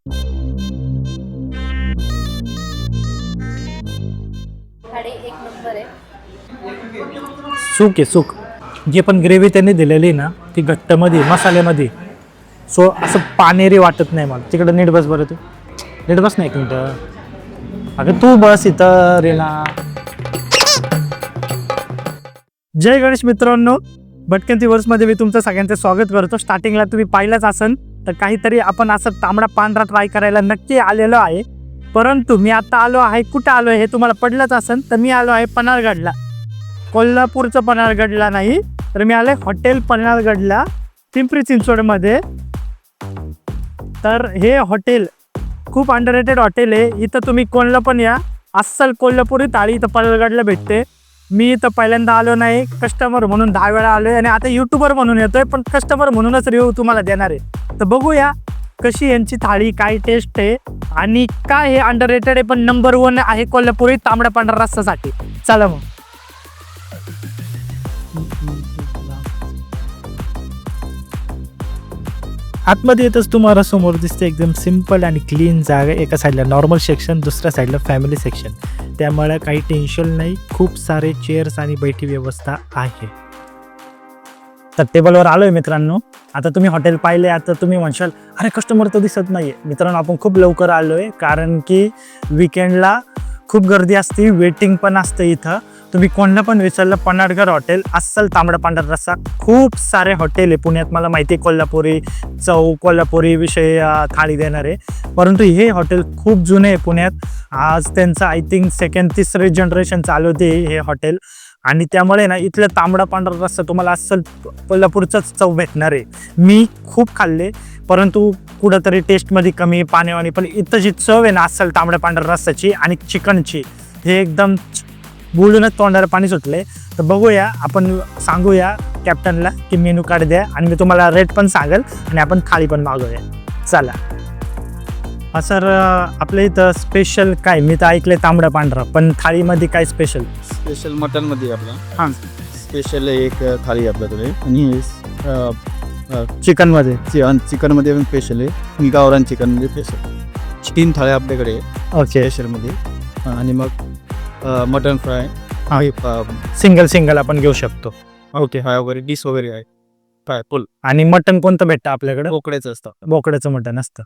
सुख एक नंबर आहे. सूक आहे सूक. जे पण ग्रेव्ही त्यांनी दिलेली आहे ना ती घट्टमध्ये मसाल्यामध्ये. सो असं पानेरी वाटत नाही मला. तिकडं नीट बस बरं तू. नीट बस नाही एक मिनटं. अगं तू बस इथं रेला जय गणेश मित्रांनो. भटकंती वर्समध्ये मी तुमचं सगळ्यांचं स्वागत करतो. स्टार्टिंगला तुम्ही पाहिलंच असन. तर काहीतरी आपण असं तांबडा पांढरा ट्राय करायला नक्की आलेलो आहे. परंतु मी आता आलो आहे कुठं आलो आहे हे तुम्हाला पडलंच असेल तर मी आलो आहे पन्हाळगडला. कोल्हापूरचं पन्हाळगडला नाही तर मी आलो आहे हॉटेल पन्हाळगडला पिंपरी चिंचवडमध्ये. तर हे हॉटेल खूप अंडररेटेड हॉटेल आहे. इथं तुम्ही कोणला पण या. अस्सल कोल्हापुरी थाळी इथं पन्हाळगडला भेटते. मी इथं पहिल्यांदा आलो नाही कस्टमर म्हणून दहा वेळा आलो आणि आता युट्यूबर म्हणून येतोय पण कस्टमर म्हणूनच रिव्ह्यू तुम्हाला देणार आहे. तर बघूया कशी यांची थाळी काय टेस्ट आहे आणि काय हे अंडर आहे पण नंबर वन आहे कोल्हापुरी तांबडा पांढरा रस्सासाठी चला मग. आतमध्ये येतच तुम्हाला समोर दिसते एकदम सिंपल आणि क्लीन जागा. एका साईडला नॉर्मल सेक्शन दुसऱ्या साईडला फॅमिली सेक्शन त्यामुळे काही टेन्शन नाही. खूप सारे चेअर्स आणि बैठी व्यवस्था आहे. तर टेबलवर आलोय मित्रांनो. आता तुम्ही हॉटेल पाहिले आता तुम्ही म्हणशाल अरे कस्टमर तर दिसत नाहीये. मित्रांनो आपण खूप लवकर आलोय कारण की विकेंडला खूप गर्दी असते वेटिंग पण असतं इथं. तुम्ही कोणला पण विचारलं पन्हाडगर हॉटेल अस्सल तांबडा पांढरा रस्सा खूप सारे हॉटेल आहे. पुण्यात मला माहिती आहे कोल्हापुरी चव कोल्हापुरी विषय थाळी देणारे परंतु हे हॉटेल खूप जुने आहे पुण्यात. आज त्यांचं आय थिंक सेकंड तिसरे जनरेशन चालू होते हे हॉटेल आणि त्यामुळे ना इथलं तांबडा पांढरा रस्सा तुम्हाला अस्सल कोल्हापूरचाच चव भेटणार आहे. मी खूप खाल्ले परंतु कुठंतरी टेस्टमध्ये कमी पाण्यावानी पण इथं जी चव आहे ना अस्सल तांबड्या पांढऱ्या रस्साची आणि चिकनची हे एकदम बोलूनच तोंडाला पाणी सुटले तर बघूया आपण सांगूया कॅप्टनला की मेनू कार्ड द्या आणि मी तुम्हाला रेट पण सांगेल आणि आपण थाळी पण मागूया चला. हा सर आपल्या इथं स्पेशल काय? मी तर ऐकलंय तांबडा पांढरा पण थाळीमध्ये काय स्पेशल स्पेशल मटनमध्ये आपला. हां. स्पेशल एक थाळी आहे आपल्याकडे. आणि चिकनमध्ये. चिकन चिकनमध्ये पण स्पेशल आहे. गावरान चिकनमध्ये स्पेशल तीन थाळ्या आपल्याकडे आहे ओके स्पेशलमध्ये आणि मग मटन फ्राय हा सिंगल सिंगल आपण घेऊ शकतो. ओके फ्राय वगैरे डिश वगैरे आहे. Fry full. आणि मटन कोणतं भेटतं आपल्याकडे? बोकड्याचं असतं. बोकड्याचं मटण असतं.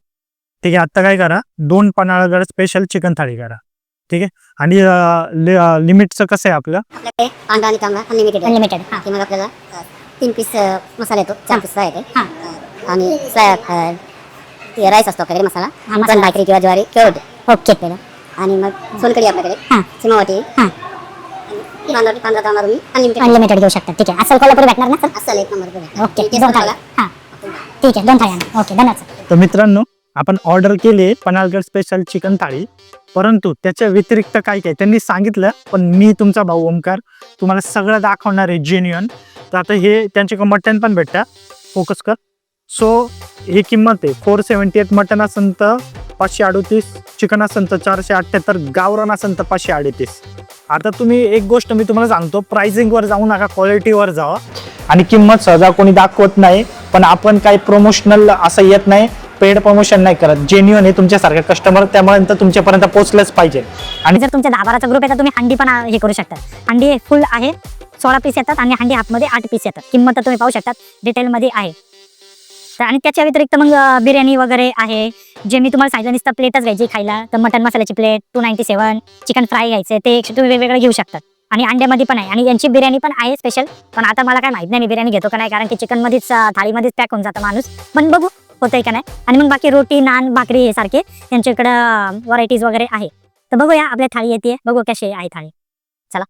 ठीक आहे आत्ता काय करा दोन पन्हाळगड स्पेशल चिकन थाळी करा. ठीक आहे आणि लिमिटचं कसं आहे आपलं? आपल्याकडे कांदा आणि तांबडा अनलिमिटेड अनलिमिटेड हां. ते मग आपल्याला अ, तीन पीस अ, मसाला येतो. चार पीस फ्राय येते. हां. आणि फ्राय राईस असतो आपल्याकडे मसाला. मटन भाकरी किंवा ज्वारी किंवा ओके आणि मग सोलकडी आपल्याकडे हां. हां. कांदा कांदा तुम्ही अनलिमिटेड अनलिमिटेड घेऊ शकता. ठीक आहे. असेल कोल्हापुरी भेटणार ना सर असेल एक नंबर ओके. दोन थाळ्या. हां. ठीक आहे. दोन थाळ्या ओके. धन्यवाद सर. तर मित्रांनो आपण ऑर्डर केली पन्हाळगड स्पेशल चिकन थाळी. परंतु त्याच्या व्यतिरिक्त काय काय? त्यांनी सांगितलं पण मी तुमचा भाऊ ओमकार तुम्हाला सगळं दाखवणार आहे जेन्युअन तर आता हे त्यांचे मटन पण भेटतं फोकस कर. सो ही किंमत आहे. फोर सेवन्टी एट मटन असन तर पाचशे अडोतीस चिकन असन तर चारशे अठ्ठ्याहत्तर गावरान असेल तर पाचशे अडतीस. आता तुम्ही एक गोष्ट मी तुम्हाला सांगतो प्राइसिंगवर जाऊ नका क्वालिटीवर जावा. आणि किंमत सहजा कोणी दाखवत नाही पण आपण काही प्रमोशनल असं येत नाही पेड प्रमोशन नाही करत. जेन्युअन आहे तुमच्यासारखे कस्टमर त्यामुळे तुमच्यापर्यंत पोहोचलंच पाहिजे. आणि जर तुमच्या दहा ग्रुप आहे तर तुम्ही हंडी पण हे करू शकता. हंडी फुल आहे सोळा पीस येतात आणि हंडी हातमध्ये आठ पीस येतात. किंमत तर तुम्ही पाहू शकतात डिटेलमध्ये आहे. तर आणि त्याच्या व्यतिरिक्त मग बिर्याणी वगैरे आहे. जे मी तुम्हाला सांगितलं नुसतं प्लेटच घ्यायची खायला. तर मटन मसाल्याची plate two ninety seven chicken fry घ्यायचे ते तुम्ही वेगवेगळे घेऊ शकतात आणि अंड्यामध्ये पण आहे. आणि यांची बिर्याणी पण आहे स्पेशल पण आता मला काय माहीत नाही मी बिर्याणी घेतो का नाही कारण की चिकनमध्येच थाळीमध्येच पॅक होऊन जातं माणूस. पण बघू होतंय का नाही. आणि मग बाकी रोटी नान भाकरी हे सारखे यांच्याकडं व्हरायटीज वगैरे आहे. तर बघूया आपल्या थाळी येते बघू कशी आहे थाळी. चला.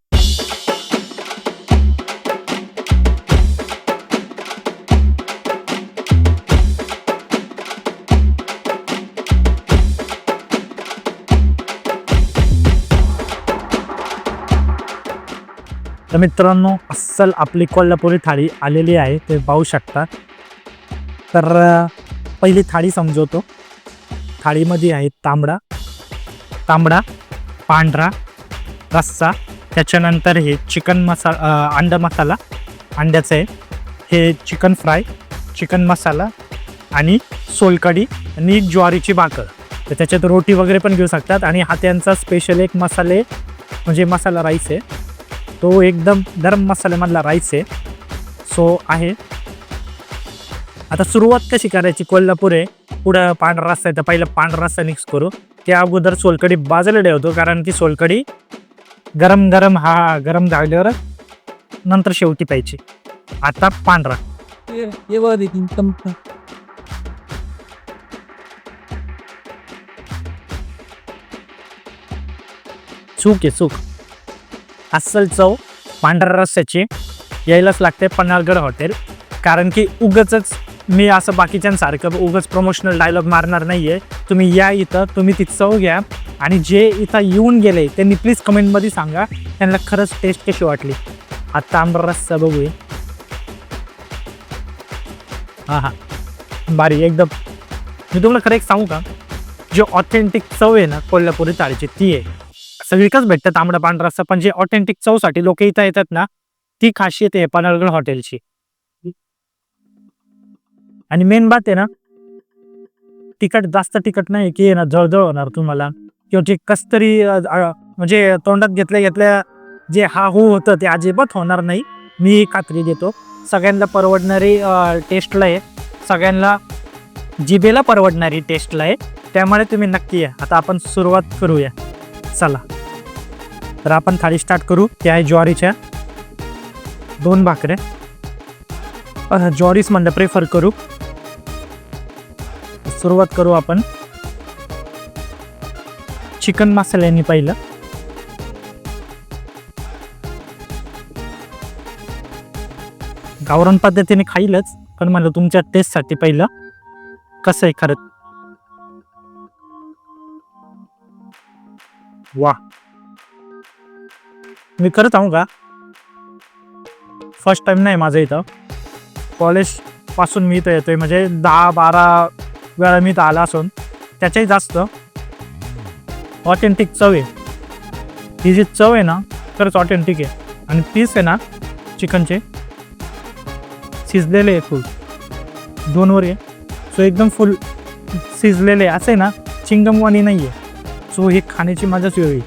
तर मित्रांनो अस्सल आपली कोल्हापुरी थाळी आलेली आहे ते पाहू शकता. तर पहिली थाळी समजवतो. थाळीमध्ये आहे तांबडा तांबडा पांढरा रस्सा त्याच्यानंतर हे चिकन मसा अंडा मसाला अंड्याचं आहे. हे चिकन फ्राय चिकन मसाला आणि सोलकढी आणि ज्वारीची भाकर. तर त्याच्यात रोटी वगैरे पण घेऊ शकतात आणि हा त्यांचा स्पेशल एक मसाले म्हणजे मसाला राईस आहे. तो एकदम गरम मसाल्यामधला राईस आहे. सो आहे. आता सुरुवात कशी करायची? कोल्हापूर आहे पुढं पांढरा रस्ता आहे तर पहिलं पांढरा रस्ता मिक्स करू. त्या अगोदर सोलकडी बाजूला ठेवतो कारण ती सोलकडी गरम गरम हा गरम झाल्यावर नंतर शेवटी प्यायची. आता पांढरा. चूक आहे चूक. अस्सल चव पांढऱ्या रस्त्याची यायलाच लागते पन्हाळगड हॉटेल कारण की उगच मी असं बाकीच्यांसारखं उगच प्रमोशनल डायलॉग मारणार नाही आहे तुम्ही या इथं तुम्ही ती चव घ्या. आणि जे इथं येऊन गेले त्यांनी प्लीज कमेंटमध्ये सांगा. त्यांना खरंच टेस्ट कशी वाटली. आत्ता आमरा रस्सा बघूया. हां हां बारी एकदम. मी तुम्हाला खरं एक सांगू का? जे ऑथेंटिक चव आहे ना कोल्हापुरी ताळीची ती आहे. सगळीकच भेटतं तांबडा पांढरा रस्सा. पण जे ऑथेंटिक चवसाठी लोक इथं येतात ना ती खासियत आहे पन्हाळगड हॉटेलची. आणि मेन बात आहे ना तिखट जास्त तिखट नाही की ना जळजळ होणार तुम्हाला. किंवा जे कस तरी म्हणजे तोंडात घेतल्या घेतल्या जे हा हो होतं ते अजिबात होणार नाही. मी खात्री देतो. सगळ्यांना परवडणारी टेस्टला आहे. सगळ्यांना जिबेला परवडणारी टेस्टला आहे. त्यामुळे तुम्ही नक्की या. आता आपण सुरुवात करूया. चला. तर आपण थाळी स्टार्ट करू. त्या आहे ज्वारीच्या. दोन भाकऱ्या ज्वारीच म्हणलं प्रेफर करू. सुरुवात करू आपण. चिकन मसाल्याने पहिलं. गावरान पद्धतीने खाईलच पण म्हणलं तुमच्या टेस्टसाठी पहिलं. कसं आहे खरं? वा मी खरं सांगू का? फर्स्ट टाइम नाही माझं इथं. कॉलेजपासून मी इथं येतोय. म्हणजे दहा बारा वेळा मी इथं आला असून त्याच्याही जास्त. ऑथेंटिक चव आहे. ही जी चव आहे ना खरंच ऑथेंटिक आहे. आणि पीस आहे ना चिकनचे. शिजलेले आहे फुल दोनवर आहे. सो एकदम फुल शिजलेले आहे. असं आहे ना चिंगमवाणी नाही आहे सो हे खाण्याची मजाच वेगळी.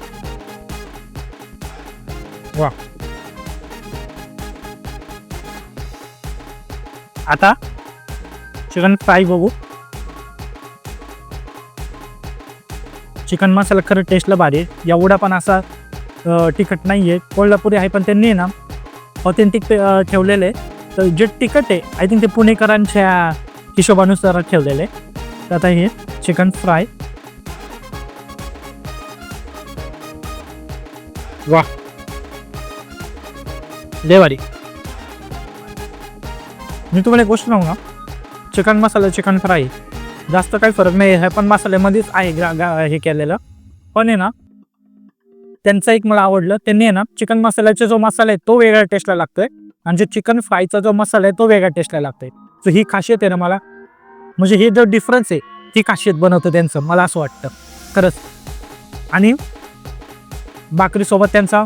वा. आता चिकन फ्राय बघू. चिकन मसाला खरं टेस्टला भारी आहे. एवढा पण असा तिखट नाही आहे कोल्हापुरी आहे पण त्यांनी ना ऑथेंटिक ठेवलेलं आहे. तर जे तिखट आहे आय थिंक ते पुणेकरांच्या हिशोबानुसार ठेवलेलं आहे. तर आता हे चिकन फ्राय. वा. देवारी मी तुम्हाला एक गोष्ट सांगू ना चिकन मसाला चिकन फ्राय जास्त काही फरक नाही आहे पण मसाल्यामध्येच आहे गा गा हे केलेलं. पण आहे ना त्यांचं एक मला आवडलं. त्यांनी आहे ना चिकन मसाल्याचा जो मसाला आहे तो वेगळ्या टेस्टला लागतोय. आणि जो चिकन फ्रायचा जो मसाला आहे तो वेगळ्या टेस्टला लागतोय. सो ही खासियत आहे ना मला. म्हणजे हे जो डिफरन्स आहे ती खासियत बनवतं त्यांचं मला असं वाटतं. खरंच. आणि भाकरीसोबत त्यांचा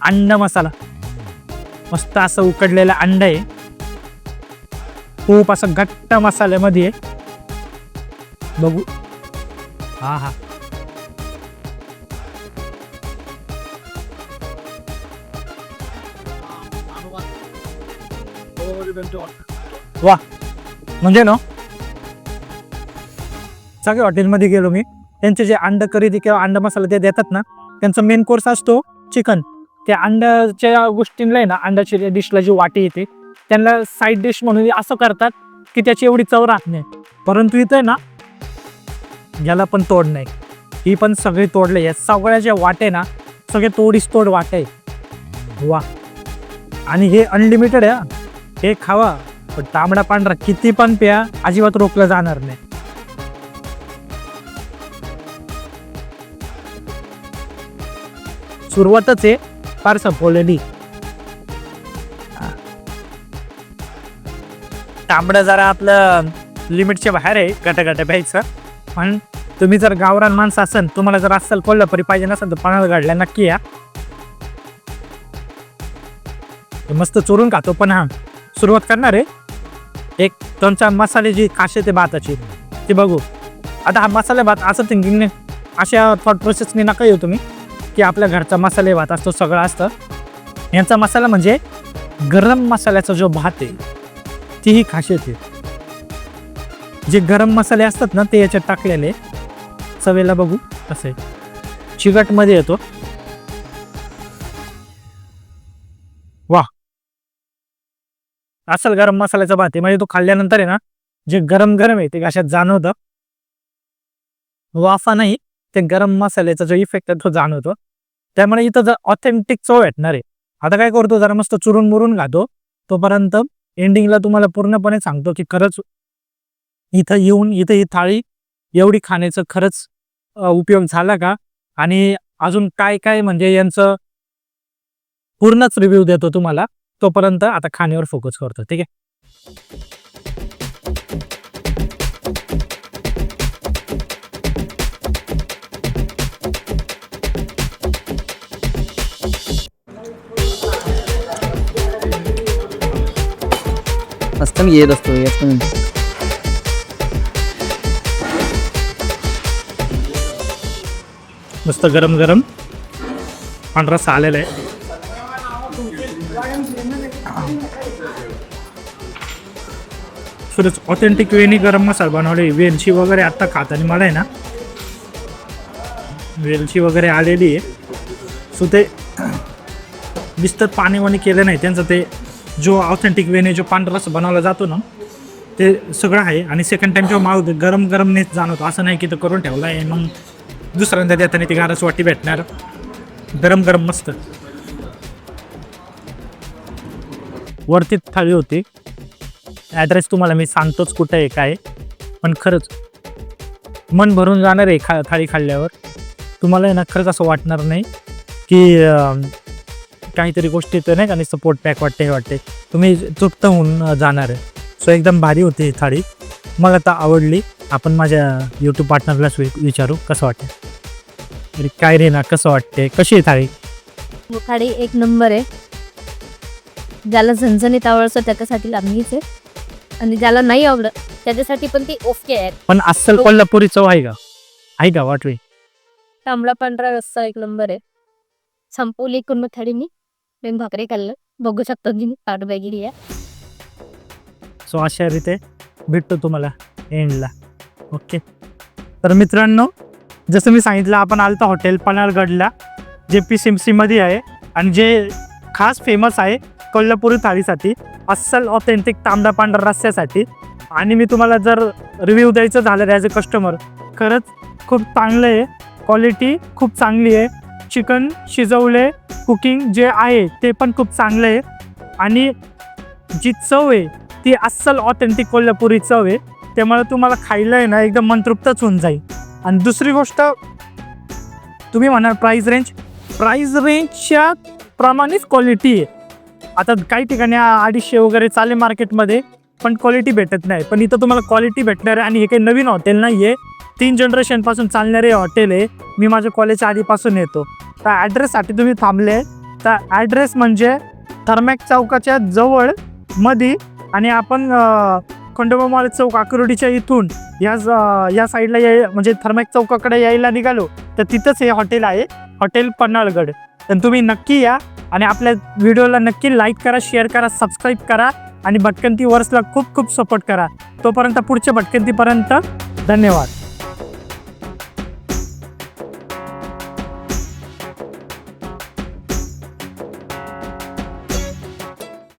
अंडा मसाला. मस्त असं उकडलेलं अंडा आहे. खूप असं घट्ट मसाल्यामध्ये आहे. बघू. हा हा. वा. म्हणजे ना सगळ्या हॉटेलमध्ये गेलो मी. त्यांचे जे अंड करी किंवा अंड मसाला ते देतात ना त्यांचा मेन कोर्स असतो चिकन. त्या अंड्याच्या गोष्टींना आहे ना अंड्याच्या डिशला जी वाटी येते त्यांना साईड डिश म्हणून असं करतात की त्याची एवढी चव राहत नाही. परंतु इथं आहे ना याला पण तोड नाही. ही पण सगळी तोडले या सगळ्या ज्या वाटे ना सगळे तोडीस तोड वाटे आहे वा. आणि हे अनलिमिटेड आहे हे खावा. पण तांबडा पांढरा किती पण प्या अजिबात रोखलं जाणार नाही. सुरुवातच आहे फार संपवलेली तांबडं जरा आपलं लिमिटच्या बाहेर आहे गटागटा प्यायचं. पण तुम्ही जर गावरान माणसं असेल तुम्हाला जर असेल कोल्हापुरी पाहिजे नसेल तर पणाला गाडल्या नक्की या. मस्त चोरून खातो पण हा. सुरुवात करणार आहे. एक दोन चार मसाले जी खासियत ते भाताची. ती बघू. आता हा मसाले भात असं थिंकिंगने अशा थॉट प्रोसेसने नका येऊ तुम्ही. की आपल्या घरचा मसाले भात असतो सगळं असतं. यांचा मसाला म्हणजे गरम मसाल्याचा जो भात आहे ती ही खासियत आहे. जे गरम मसाले असतात ना ते याच्यात टाकलेले. चवेला बघू कसं आहे चिकटमध्ये येतो. वा असल गरम मसाल्याचा भात आहे म्हणजे तो खाल्ल्यानंतर आहे ना जे गरम गरम आहे ते घशात जाणवतं. वाफा नाही ते गरम मसाल्याचा जो इफेक्ट आहे तो जाणवतो. त्यामुळे इथं जर ऑथेंटिक चव भेटणार आहे. आता काय करतो जरा मस्त चुरून मुरून घातो तोपर्यंत एंडिंगला तुम्हाला पूर्णपणे सांगतो की खरंच इथं येऊन इथं ही थाळी एवढी खाण्याचं खरंच उपयोग झाला का? आणि अजून काय काय म्हणजे यांचं पूर्णच रिव्ह्यू देतो तुम्हाला. तोपर्यंत आता खाण्यावर फोकस करतो ठीक आहे? मस्त येत असतो येत पण मस्त गरम गरम पांढरा रस्सा आलेला आहे खरंच ऑथेंटिक वेनी गरम मसाला बनवले वेलची वगैरे आत्ता खाताना मला आहे ना वेलची वगैरे आलेली आहे सो ते बिस्तर पाणी वाणी केलं नाही त्यांचं ते जो ऑथेंटिक वेने जो पांढरा रस बनवला जातो ना ते सगळं आहे. आणि सेकंड टाइम जेव्हा माग गरम गरमनेच जाणवतो असं नाही की तो करून ठेवला आहे मग दुसऱ्यांदा देताना ती गारस वाटी भेटणार. गरम गरम मस्त. वरती थाळी होती. ॲड्रेस तुम्हाला मी सांगतोच कुठं आहे काय पण खरंच मन भरून जाणार आहे खा थाळी खाल्ल्यावर. तुम्हाला आहे ना खरंच असं वाटणार नाही की काहीतरी गोष्टी तर नाही का नुसतं पोट पॅक वाटते हे वाटते. तुम्ही तृप्त होऊन जाणार आहे. सो एकदम भारी होती ही थाळी. मला आता आवडली. आपण माझ्या यूट्यूब पार्टनरलाच विचारू कसं वाटतं? अरे काय रे ना कसं वाटते? कशी आहे थाळी? थाळी एक नंबर आहे. ज्याला झणझणीत आवडतं त्याच्यासाठी लागलीच आहे. आणि ज्याला नाही आवडत त्याच्यासाठी पण ती ओके आहे. पण अस्सल कोल्हापुरी चव आहे का? आहे का वाटवे? तांबडा पांढरा रस्सा एक नंबर आहे. संपवली कुर्ण थाळी मी. मी भाकरी खाल्लं. बघू शकतो मी ताट वगैरे आहे. सो अशा रीते भेटतो तुम्हाला एंडला. ओके. तर मित्रांनो जसं मी सांगितलं आपण आलतो हॉटेल पनारगडला जे पी सिमसीमध्ये आहे आणि जे खास फेमस आहे कोल्हापुरी थाळीसाठी अस्सल ऑथेंटिक तांबडा पांढरा रस्स्यासाठी. आणि मी तुम्हाला जर रिव्ह्यू द्यायचं झालं ॲज अ कस्टमर खरंच खूप चांगलं आहे. क्वालिटी खूप चांगली आहे. चिकन शिजवले कुकिंग जे आहे ते पण खूप चांगलं आहे. आणि जी चव आहे ती अस्सल ऑथेंटिक कोल्हापुरी चव आहे. त्यामुळे तुम्हाला खायला आहे ना एकदम मनतृप्तच होऊन जाईल. आणि दुसरी गोष्ट तुम्ही म्हणाल प्राईज रेंज प्राईज रेंजच्या प्रमाणेच क्वालिटी आहे. आता काही ठिकाणी अडीचशे वगैरे चाले मार्केटमध्ये पण क्वालिटी भेटत नाही. पण इथं तुम्हाला क्वालिटी भेटणार आहे आणि हे काही नवीन हॉटेल नाही आहे तीन जनरेशनपासून चालणारे हॉटेल आहे. मी माझ्या कॉलेजच्या आधीपासून येतो. त्या ॲड्रेससाठी तुम्ही थांबले. तर ॲड्रेस म्हणजे थर्मॅक चौकाच्या जवळमध्ये आणि आपण खंडोबा माळ चौक आकुर्डीच्या इथून या या साईडला याय म्हणजे थर्मॅक चौकाकडे यायला निघालो तर तिथंच हे हॉटेल आहे. हॉटेल पन्हाळगड. तर तुम्ही नक्की या आणि आपल्या व्हिडिओला नक्की लाईक करा शेअर करा सबस्क्राईब करा आणि भटकंती वर्सला खूप खूप सपोर्ट करा. तोपर्यंत पुढच्या भटकंतीपर्यंत धन्यवाद.